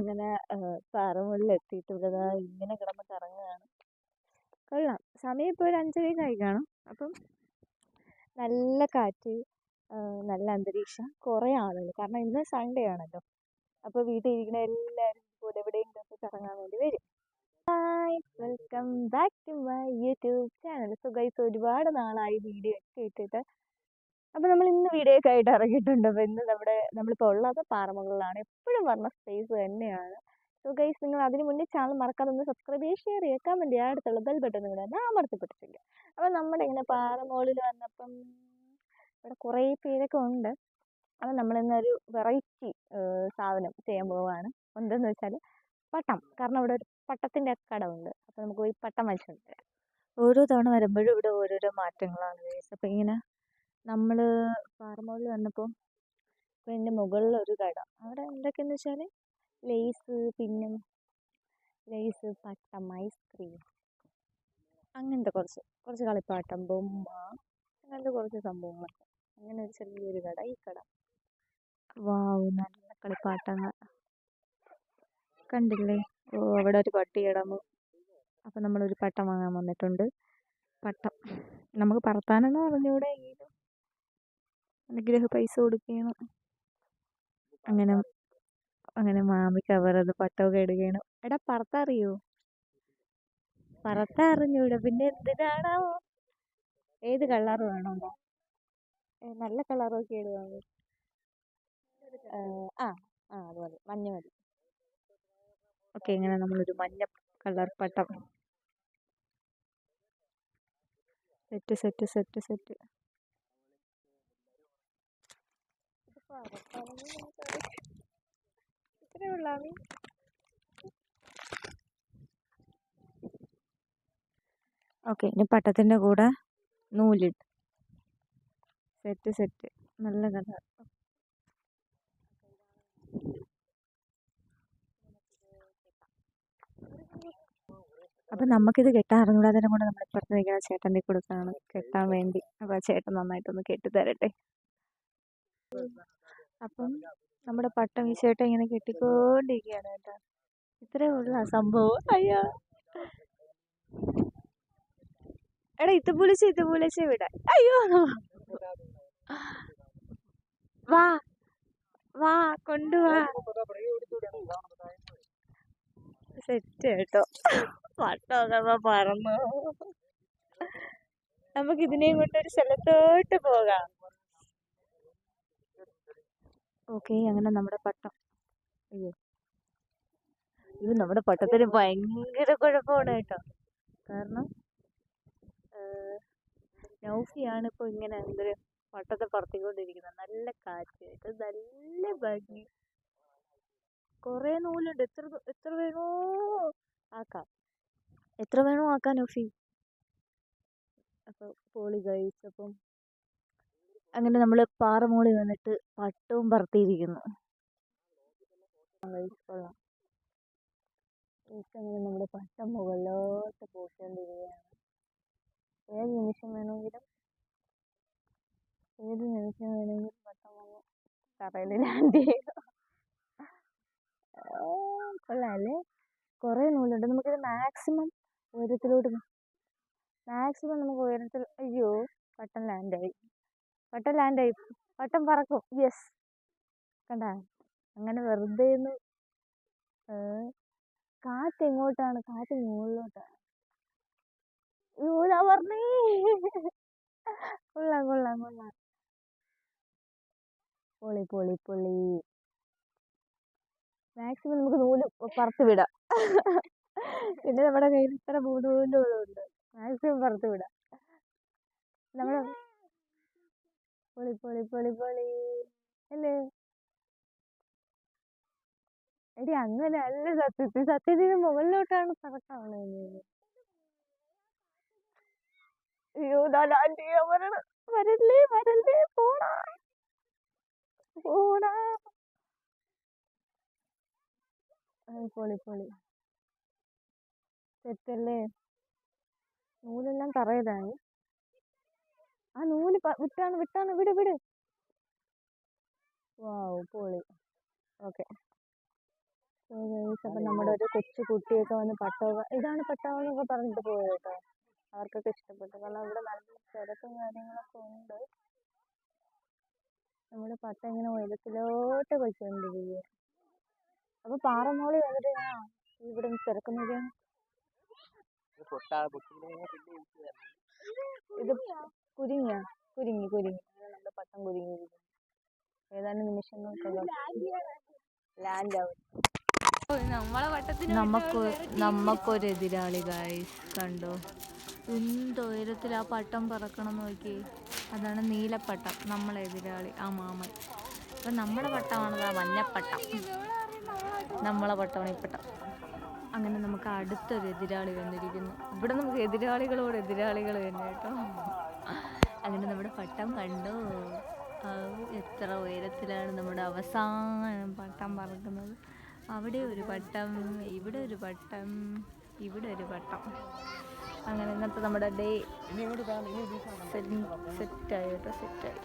നമ്മളങ്ങനെ പാറമുകളിൽ എത്തിയിട്ടുള്ളത് ഇങ്ങനെ കിടന്ന് കറങ്ങുകയാണ് കൊള്ളാം. സമയം ഇപ്പോൾ ഒരു അഞ്ചരയൊക്കെ കാണും അപ്പം നല്ല കാറ്റ് നല്ല അന്തരീക്ഷം കുറേ ആളുകൾ. കാരണം ഇന്ന് സൺഡേ ആണല്ലോ. അപ്പോൾ വീട്ടിൽ ഇരിക്കുന്ന എല്ലാവരും ഇതുപോലെ എവിടെയെങ്കിലുമൊക്കെ കറങ്ങാൻ വേണ്ടി വരും. Hi welcome back to my YouTube channel so ഒരുപാട് നാളായി വീഡിയോ ഒക്കെ ഇട്ടിട്ട് അപ്പോൾ നമ്മൾ ഇന്ന് വീഡിയോ ഒക്കെ ആയിട്ട് ഇറങ്ങിയിട്ടുണ്ട്. അപ്പൊ ഇന്ന് നമ്മുടെ നമ്മളിപ്പോൾ ഉള്ളത് പാറമുകളിലാണ് എപ്പോഴും പറഞ്ഞ സ്പേസ് തന്നെയാണ്. സോ ഗൈസ് നിങ്ങൾ അതിന് മുന്നേ ചാനൽ മറക്കാതെ ഒന്ന് സബ്സ്ക്രൈബ് ചെയ്യുക ഷെയർ ചെയ്യുക കമന്റ് ചെയ്യുക. അടുത്തുള്ള ബെൽ ബട്ടൺ കൂടെ ഒന്ന് അമർത്തിപ്പിടിച്ചില്ല അപ്പോൾ നമ്മുടെ ഇങ്ങനെ പാറമുകളിൽ വന്നപ്പം ഇവിടെ കുറേ പേരൊക്കെ ഉണ്ട്. അപ്പോൾ നമ്മളിന്നൊരു വെറൈറ്റി സാധനം ചെയ്യാൻ പോവുകയാണ് എന്തെന്ന് വെച്ചാൽ പട്ടം. കാരണം ഇവിടെ ഒരു പട്ടത്തിന്റെ കടമുണ്ട് അപ്പോൾ നമുക്ക് പോയി പട്ടം തരാം ഓരോ തവണ വരുമ്പോഴും ഇവിടെ ഓരോരോ മാറ്റങ്ങളാണ് ഗൈസ് അപ്പോൾ ഇങ്ങനെ നമ്മൾ പാറമുകളിൽ വന്നപ്പോൾ പിന്നെ മുകളിൽ ഒരു കട. അവിടെ എന്തൊക്കെയെന്ന് വെച്ചാൽ ലേസ് പിന്നെ ലേസ് പട്ടം ഐസ്ക്രീം അങ്ങനത്തെ കുറച്ച് കുറച്ച് കളിപ്പാട്ടം ബൊമ്മ അങ്ങനത്തെ കുറച്ച് സംഭവങ്ങളൊക്കെ അങ്ങനെ ഒരു ചെറിയൊരു കട. ഈ കട വാവ് നല്ല കളിപ്പാട്ടങ്ങൾ. കണ്ടില്ലേ? ഓ അവിടെ ഒരു പട്ടി കിടന്നു. അപ്പം നമ്മളൊരു പട്ടം വാങ്ങാൻ വന്നിട്ടുണ്ട്. പട്ടം. നമുക്ക് പറത്താനൊന്നും അറിഞ്ഞൂടെ എങ്കിലും അനുഗ്രഹ പൈസ കൊടുക്കുകയാണ് അങ്ങനെ അങ്ങനെ മാമി അത് പട്ടമൊക്കെ ഇടുകയാണ്. എടാ പറത്തറിയോ? പറത്താൻ അറിഞ്ഞൂടാ. പിന്നെ എന്തിനാണാവോ ഏത് കളർ വേണോ? നല്ല കളറൊക്കെ ഇടുവാണ് ആ ആ അതുപോലെ മഞ്ഞ മതി. ഓക്കെ ഇങ്ങനെ നമ്മളൊരു മഞ്ഞ കളർ പട്ടം. Set set set set. Okay ഇനി പട്ടത്തിന്റെ കൂടെ നൂലിട്ട്. സെറ്റ് സെറ്റ് നല്ല കഥ അപ്പം നമുക്കിത് കെട്ടാൻ അറിഞ്ഞുകൂടാതെ കൊണ്ട് നമ്മൾ ഇപ്പുറത്ത് നിൽക്കുന്ന ചേട്ടന്റെ കൊടുക്കാണ് കെട്ടാൻ വേണ്ടി. അപ്പോൾ ചേട്ടൻ നന്നായിട്ടൊന്ന് കെട്ടിത്തരട്ടെ. അപ്പം നമ്മുടെ പട്ടം ഈ ചേട്ടൻ ഇങ്ങനെ കെട്ടിക്കൊണ്ടിരിക്കുകയാണ് കേട്ടോ. ഇത്രേ ഉള്ള സംഭവം. അയ്യോ. എടാ ഇത് പൊളിച്ച് ഇത് പൊളിച്ച് വിടാൻ അയ്യോ. വാ വാ കൊണ്ടുവാ സെറ്റ് കേട്ടോ. പട്ടമൊക്കെ പറന്നു. നമുക്ക് ഇതിനെയും കൊണ്ട് ഒരു സ്ഥലത്തോട്ട് പോകാം. ഓക്കെ അങ്ങനെ നമ്മുടെ പട്ടം. അയ്യോ. ഇത് നമ്മുടെ പട്ടത്തിന് ഭയങ്കര കുഴപ്പമാണ് കേട്ടോ. കാരണം നൗഫിയാണ് ഇപ്പോൾ ഇങ്ങനെ എന്തൊരു പട്ടത്തെ പറത്തിക്കൊണ്ടിരിക്കുന്നത്. നല്ല കാറ്റ് നല്ല ഭംഗി. കുറേ നൂലുണ്ട്. എത്ര എത്ര വേണോ ആക്കാം. എത്ര വേണോ ആക്കാം നൗഫി? അപ്പോൾ പോളി അപ്പം അങ്ങനെ നമ്മൾ പാറ മുകളിൽ വന്നിട്ട് പട്ടവും പറത്തിയിരിക്കുന്നു. അങ്ങനെ നമ്മുടെ പട്ടം മുകളിലോട്ട് പോയിക്കൊണ്ടിരിക്കുകയാണ്. ഏത് നിമിഷം വേണമെങ്കിലും ഏത് നിമിഷം വേണമെങ്കിലും പട്ടം വന്ന് തറയിൽ ലാൻഡ് ചെയ്യുക കൊള്ളാം അല്ലേ കുറേ നൂലുണ്ട്. നമുക്കിത് മാക്സിമം ഉയരത്തിലോട്ട് മാക്സിമം നമുക്ക് ഉയരത്തിൽ അയ്യോ പട്ടം ലാൻഡായി പട്ടം ലാൻഡായി പട്ടം പറക്കും. യെസ് കണ്ട? അങ്ങനെ വെറുതെ ഒന്ന് കാറ്റ് എങ്ങോട്ടാണ് കാറ്റ് മുകളിലോട്ടാണ് പറഞ്ഞേ കൊള്ളാം കൊള്ളാം കൊള്ളാം. പൊളി പൊളി പൊളി. മാക്സിമം നമുക്ക് നൂൽ പറത്ത് വിടാം. പിന്നെ നമ്മുടെ കയ്യിൽ ഇത്ര നൂലും ഉണ്ട് മാക്സിമം പറത്ത് വിടാം. നമ്മൾ പൊളി പൊളി പൊളി പൊളി. അല്ലേ? എടി അങ്ങനെ അല്ല സത്യത്തിൽ സത്യത്തിന് മുകളിലോട്ടാണ് പറക്കാവുന്നത് അയ്യോ വരണം. വരല്ലേ വരല്ലേ പോടാ. പോടാ. പൊളി പൊളി. സെറ്റല്ലേ നൂലെല്ലാം തറയിലായി. ആ നൂൽ വിട്ടാണ് വിട്ടാണ്. വിട് വിട്. വാവ് പൊളി. ഓക്കെ. അപ്പം നമ്മുടെ ഒരു കൊച്ചു കുട്ടിയൊക്കെ വന്ന് പട്ടവ ഇതാണ് പട്ടവ എന്നൊക്കെ പറഞ്ഞിട്ട് പോയത് കേട്ടോ. അവർക്കൊക്കെ ഇഷ്ടപ്പെട്ടു. കാരണം ഇവിടെ നല്ല തിരക്കും കാര്യങ്ങളൊക്കെ ഉണ്ട്. നമ്മുടെ പട്ട ഇങ്ങനെ ഉയരത്തിലോട്ട് പോയിക്കൊണ്ടിരിക്കുക അപ്പോൾ പാറമോളി വന്നിട്ട് ഞാൻ ഇവിടെ തിരക്കുന്നത്? ഇത് കുരുങ്ങിയ? കുരുങ്ങി കുരുങ്ങി. നമ്മുടെ പട്ടം കുരുങ്ങി ഏതാനും നിമിഷങ്ങൾക്കുള്ള ലാൻഡ് ആവും. നമ്മളെ വട്ടത്തിന് നമുക്ക് നമുക്കൊരു എതിരാളി ഗായ്സ് കണ്ടോ? എന്ത് ഉയരത്തിൽ ആ പട്ടം പറക്കണം നോക്കി അതാണ് നീലപ്പട്ടം നമ്മളെ എതിരാളി ആ മാമൻ. അപ്പം നമ്മളെ പട്ടമാണത് ആ മഞ്ഞപ്പട്ടം നമ്മളെ പട്ടമാണ് ഈ പട്ടം. അങ്ങനെ നമുക്ക് അടുത്തൊരു എതിരാളി വന്നിരിക്കുന്നു. ഇവിടെ നമുക്ക് എതിരാളികളോട് എതിരാളികൾ തന്നെ കേട്ടോ. അങ്ങനെ നമ്മുടെ പട്ടം കണ്ടു. എത്ര ഉയരത്തിലാണ് നമ്മുടെ അവസാനം പട്ടം പറക്കുന്നത്. അവിടെ ഒരു പട്ടം ഇവിടെ ഒരു പട്ടം ഇവിടെ ഒരു പട്ടം. അങ്ങനെ ഇന്നത്തെ നമ്മുടെ ഡേ സെറ്റായി കേട്ടോ സെറ്റായി.